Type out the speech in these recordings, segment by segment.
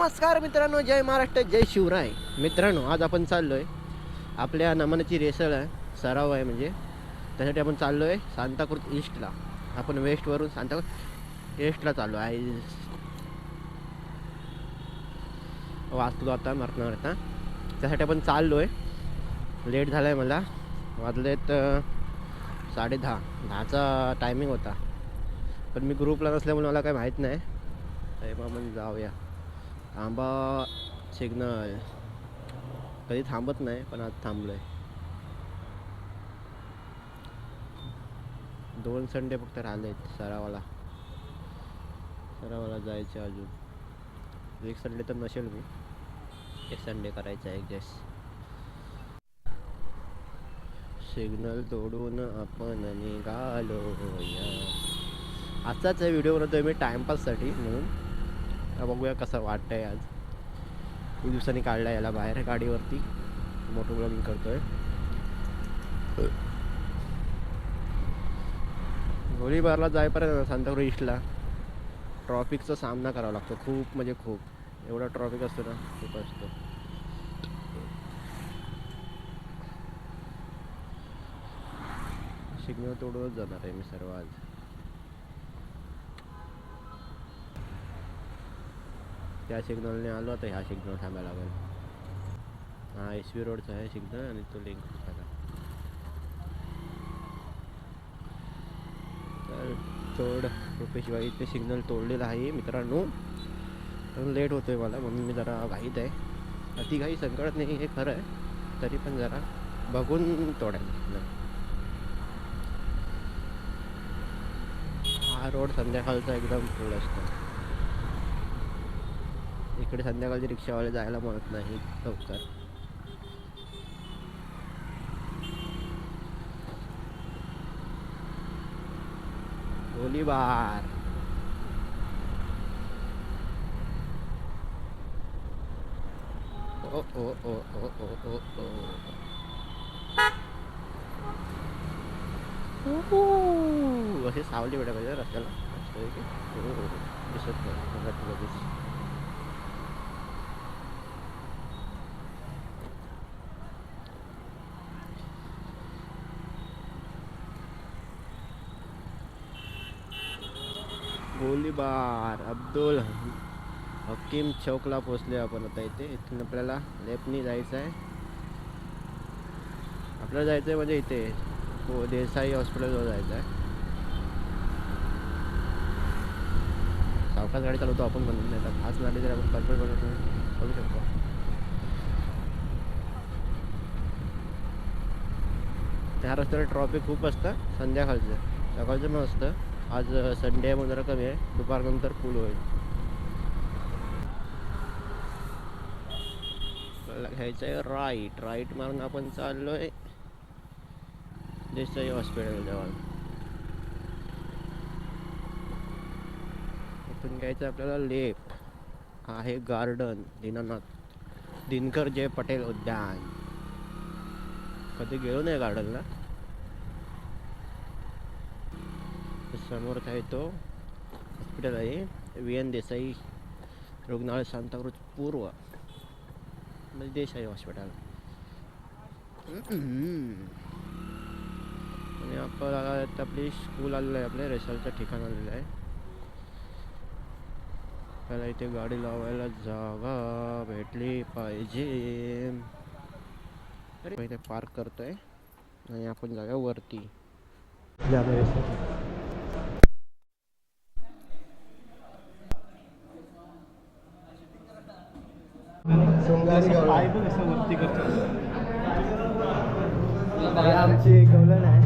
नमस्कार मित्रांनो जय महाराष्ट्र जय शिवराय. मित्रांनो आज आपण चाललो आहे आपल्या नमनाची रेसल आहे सराव आहे म्हणजे. त्यासाठी आपण चाललो आहे सांताक्रूज ईस्टला आपण वेस्टवरून सांताक्रूज ईस्टला चाललो आहे. वाचलो आता मरता मरता त्यासाठी आपण चाललो आहे लेट झाला आहे मला. वाजलेत साडे दहा दहाचा टायमिंग होता. पण मी ग्रुपला नसल्यामुळे मला काही माहीत नाही. मग आपण जाऊया. थांबा सिग्नल. कधी थांबत नाही पण आज थांबलोय. दोन संडे फक्त राहिलेत सरावाला. सरावाला जायचे अजून. एक संडे तर नसेल मी. एक संडे करायचा आहे ॲडजस्ट सिग्नल तोडून आपण निघालो आजचाच व्हिडिओ बनवतोय मी टाइमपाससाठी म्हणून. तर बघूया कसं वाटतंय आज. खूप दिवसांनी काढला याला बाहेर गाडीवरती. मोठं ब्लॉगिंग करतोय. गोळीबारला जायपर्यंत सांताक्रू ईस्टला ट्रॉफिकचा सामना करावा लागतो. खूप म्हणजे खूप. एवढा ट्रॉफिक असतो ना खूप असतो. सिग्नल तोडूनच जाणार आहे मी सर्व आज. त्या सिग्नलने आलो आता ह्या सिग्नल थांबायला लागेल. हा एस व्ही रोडचा आहे सिग्नल आणि तो लिंक झाला तर तोड रुपेशबाई ते सिग्नल तोडलेलं आहे मित्रांनो. पण लेट होतोय मला म्हणून मी जरा घाईत आहे. अति घाई संकट नाही हे खरं आहे. तरी पण जरा बघून तोडायचं हा रोड संध्याकाळचा एकदम फुल असतो. इकडे संध्याकाळचे रिक्षावाले जायला म्हणत नाही. लवकर. गोलीबार ओ ओ ओ ओ ओ ओ ओ. असे सावली भेटा पाहिजे रस्त्याला. हो, हो, हो. दिसत नाही. गोलीबार अब्दुल हकीम चौकला पोचले आपण आता इथे. इथून आपल्याला लेपनी जायचं आहे. आपल्याला जायचं आहे म्हणजे इथे. हो देसाई हॉस्पिटलजवळ जायचं आहे. सावकाश गाडी चालवतो आपण बनवून नाही तर फास्ट गाडी जर आपण कंट्रोल करून चालू शकतो. त्या रस्त्यावर ट्रॉफिक खूप असतं संध्याकाळचं. सकाळचं पण असतं. आज संडे आहे जरा कमी आहे. दुपारनंतर फुल होईल. आपल्याला घ्यायचं आहे राईट राईट मारून आपण चाललो आहे देसाई हॉस्पिटल जवळ इथून घ्यायचं आपल्याला लेफ्ट आहे गार्डन दीनानाथ. दिनकर जय पटेल उद्यान. कधी गेलो नाही गार्डनला समोर आहे तो हॉस्पिटल आहे व्ही एन देसाई रुग्णालय सांताक्रूज पूर्व म्हणजे देसाई हॉस्पिटल आणि आपण आता आपली स्कूल आलेलं आहे आपल्या रेसलचं ठिकाण आलेलं आहे आपल्याला इथे गाडी लावायला जागा भेटली पाहिजे अरे इथे पार्क करतोय आणि आपण जाऊया वरती पाय पण असं वरती करतो. आमची गवलन आहे.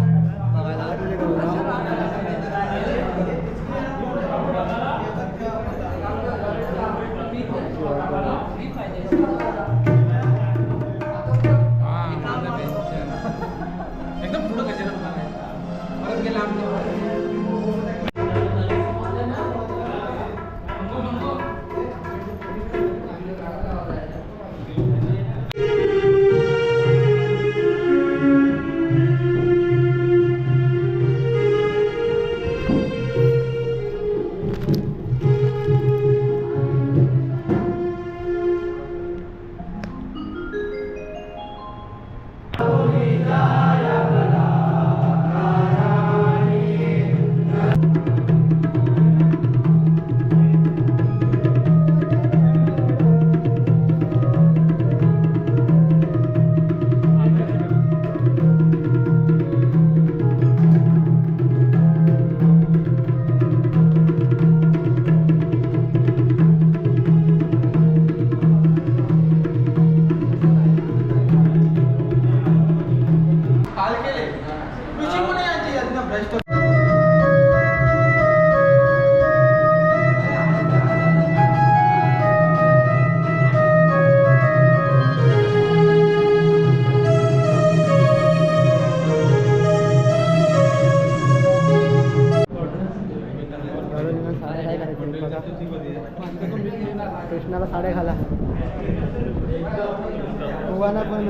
दोघांना पण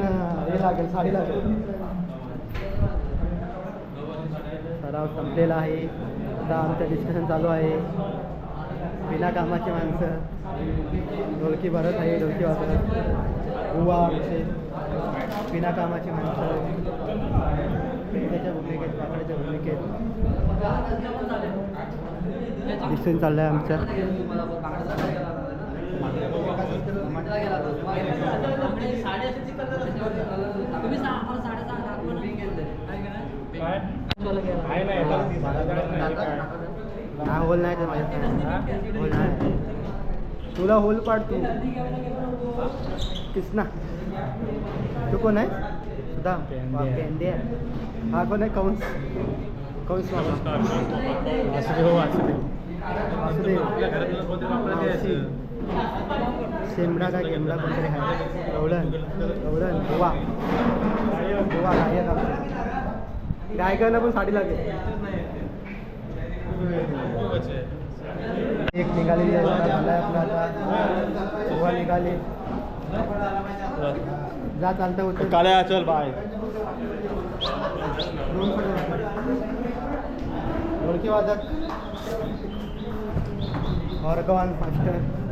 हे लागेल साडी लागेल. सराव संपलेला आहे. आता आमचं डिस्कशन चालू आहे. बिना कामाची माणसं. ढोलकी भरत आहे ढोलकी वाजवत. गोवा आमचे बिना कामाची माणसं. पेंड्याच्या भूमिकेत पाकड्याच्या भूमिकेत. डिस्कशन चाललं आहे आमचं. हा होल नाही तर माझ्या होल नाही तुला होल पाड तू. किसना. तू कोण आहे? सुद्धा हा कोण आहे? कंस. कंस मामा. वासुदेव मावशी. शेमडा काय गेमडा कोणतरी आहे गवळण गवळण गोवा. गोवा गायक आपले गायकांना पण साडी लागेल. एक झालाय आपला आता. गोवा निघाली. जा चालतं होतं. काळ्या चल बाय ढोलकी वाजत. ऑर्गॉन फास्टर अशीच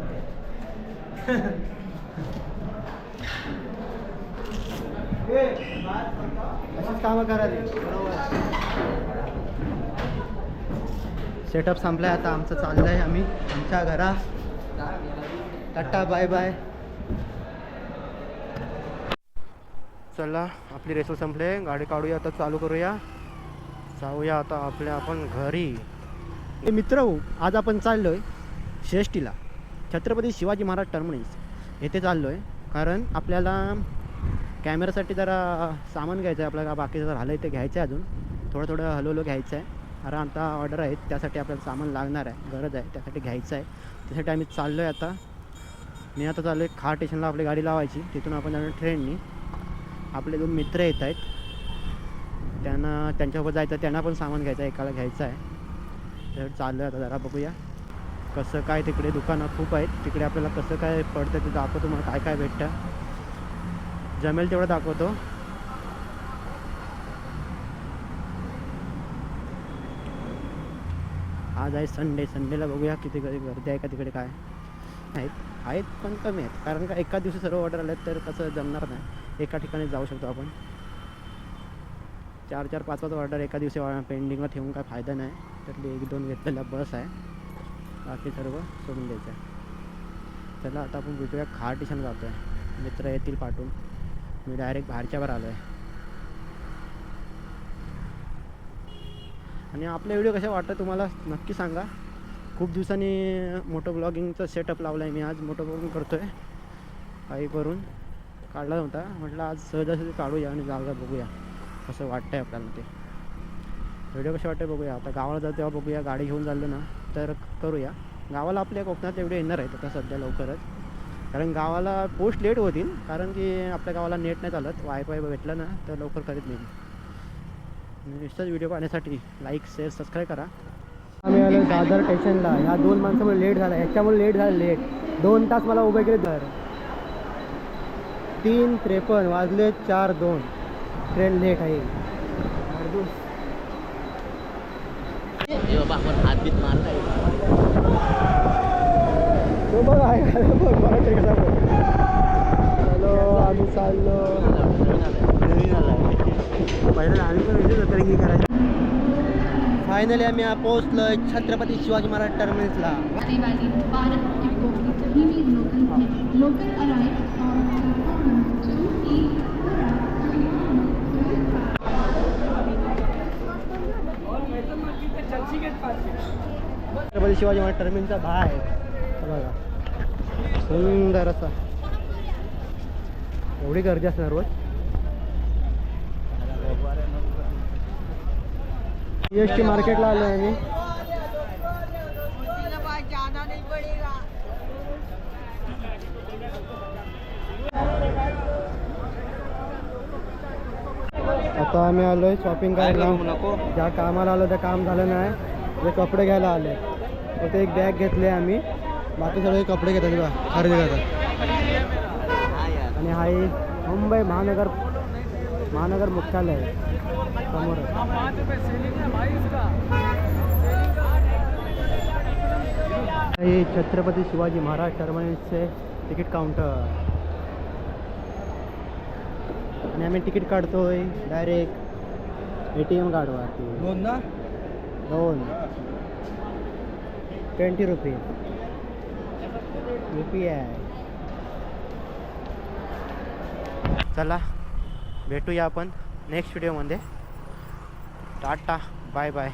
कामं करा सेटअप संपलाय आता आमचं चाललंय आम्ही. आमच्या घरा. टाटा बाय बाय चला आपली रेसो संपले. गाडी काढूया आता चालू करूया. जाऊया आता आपल्या आपण घरी. मित्र हो, आज आपण चाललोय श्रेष्ठीला. छत्रपती शिवाजी महाराज टर्मिनस येथे आहे कारण आपल्याला कॅमेरासाठी जरा सामान घ्यायचं आहे आपल्याला बाकीचं जर आहे ते घ्यायचं आहे अजून. थोडं थोडं हळूहळू घ्यायचं आहे कारण आता ऑर्डर आहेत त्यासाठी आपल्याला सामान लागणार आहे गरज आहे त्यासाठी घ्यायचं आहे त्यासाठी आम्ही चाललो आहे आता. मी आता चाललो आहे खा स्टेशनला आपली गाडी लावायची. तिथून आपण जाणार ट्रेननी आपले दोन मित्र येत आहेत. त्यांना त्यांच्यासोबत जायचं त्यांना पण सामान घ्यायचं आहे एकाला घ्यायचं आहे तर चाललं आता जरा बघूया. कसं काय तिकडे दुकानं खूप आहेत तिकडे आपल्याला कसं काय पडतं ते दाखवतो मला काय काय भेटतं. जमेल तेवढं दाखवतो. आज आहे संडे संडेला बघूया किती कधी गर्दी आहे का तिकडे काय आहेत. आहेत पण कमी आहेत. कारण का एका दिवशी सर्व ऑर्डर आले तर कसं जमणार नाही. एका ठिकाणी जाऊ शकतो आपण. चार चार पाच पाच ऑर्डर एका दिवशी पेंडिंगला ठेवून काय फायदा नाही. तर एक दोन घेतलेल्या बस आहे. बाकी सर्व सोडून द्यायचं. आहे चला आता आपण भेटूया खार स्टेशन जातो आहे मित्र येतील पाठवून मी डायरेक्ट बाहेरच्यावर आलो आहे आणि आपला व्हिडिओ कसा वाटतं तुम्हाला? नक्की सांगा. खूप दिवसांनी मोटो ब्लॉगिंगचा सेटअप लावला आहे मी आज. मोटो ब्लॉगिंग करतो आहे काही करून काढला नव्हता. म्हटलं आज सहजासहजी काढूया आणि जागा बघूया. कसं आहे आपल्याला ते. व्हिडिओ कसे वाटतं बघूया. आता गावाला जाऊ तेव्हा बघूया. गाडी घेऊन चाललो ना. तर करूया. गावाला आपल्या कोकणात एवढे येणार आहेत आता सध्या लवकरच. कारण गावाला पोस्ट लेट होतील. कारण की आपल्या गावाला नेट नाही चालत. वायफाय भेटलं ना तर लवकर करीत नाही. नुसताच व्हिडिओ पाहण्यासाठी लाईक शेअर सबस्क्राईब करा. आम्ही आलो दादर स्टेशनला ह्या दोन माणसामुळे लेट झाला. याच्यामुळे लेट झाला लेट दोन तास मला उभे केले तर. तीन त्रेपन्न वाजले चार दोन. ट्रेन लेट आहे. बाबा आपण हात बीत मारलाय तो बघ हॅलो आम्ही चाललो पहिला आम्ही पण विचारत होतो करायचं फायनली आम्ही पोहोचलो छत्रपती शिवाजी महाराज टर्मिनसला लोकल है local arrive on platform two E Chhatrapati Shivaji Maharaj टर्मिनचा भाग आहे. बघा. सुंदर असा. एवढी गर्दी असणार रोज? एस टी मार्केटला आलो आहे मी आता आम्ही आलोय शॉपिंग करायला. ज्या कामाला आलो त्या काम झालं नाही. ते कपडे घ्यायला आले. तर ते एक बॅग घेतले आम्ही. बाकी सगळे कपडे घेतात बघा खरेदी करतात. आणि हा मुंबई महानगर महानगर मुख्यालय समोर हे छत्रपती शिवाजी महाराज टर्मिनलचे तिकीट काउंटर आणि आम्ही तिकीट काढतोय डायरेक्ट ए टी एम कार्डवरती दोन ना? दोन. Twenty rupees. U P I. चला भेटूया आपण नेक्स्ट व्हिडिओमध्ये. Tata bye bye.